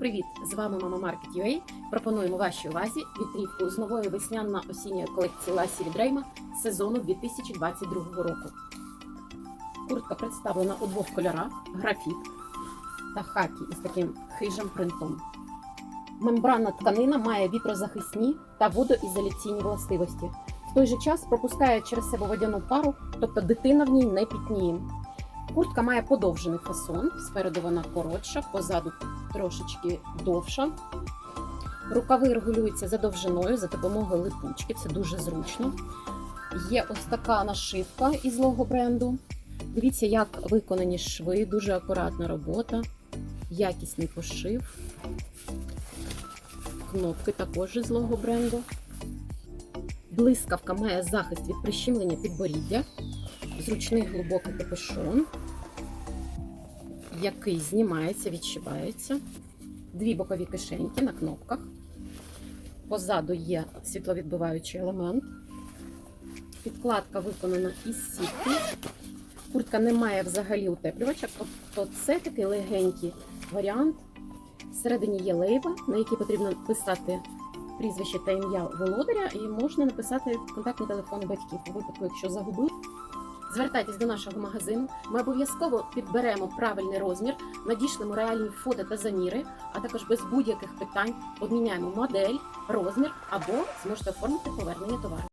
привіт! З вами Мама Маркет UA. Пропонуємо вашій увазі відрівку з нової весняно-осінньої колекції Ласі від Рейма сезону 2022 року. Куртка представлена у двох кольорах: графіт та хакі із таким хижим принтом. Мембранна тканина має вітрозахисні та водоізоляційні властивості. В той же час пропускає через себе водяну пару, тобто дитина в ній не пітніє. Куртка має подовжений фасон, спереду вона коротша, позаду трошечки довша. Рукави регулюються за довжиною за допомогою липучки, це дуже зручно. Є ось така нашивка із лого бренду. Дивіться, як виконані шви, дуже акуратна робота, якісний пошив. Кнопки також із лого бренду. Блискавка має захист від прищемлення підборіддя, зручний глибокий капюшон, який знімається, відшивається. Дві бокові кишеньки на кнопках. Позаду є світловідбиваючий елемент. Підкладка виконана із сітки. Куртка не має взагалі утеплювача, тобто це такий легенький варіант. Всередині є лейба, на якій потрібно писати прізвище та ім'я володаря, і можна написати контактні телефони батьків у випадку, якщо загубив. Звертайтесь до нашого магазину. Ми обов'язково підберемо правильний розмір, надішлемо реальні фото та заміри, а також без будь-яких питань обміняємо модель, розмір або зможете оформити повернення товару.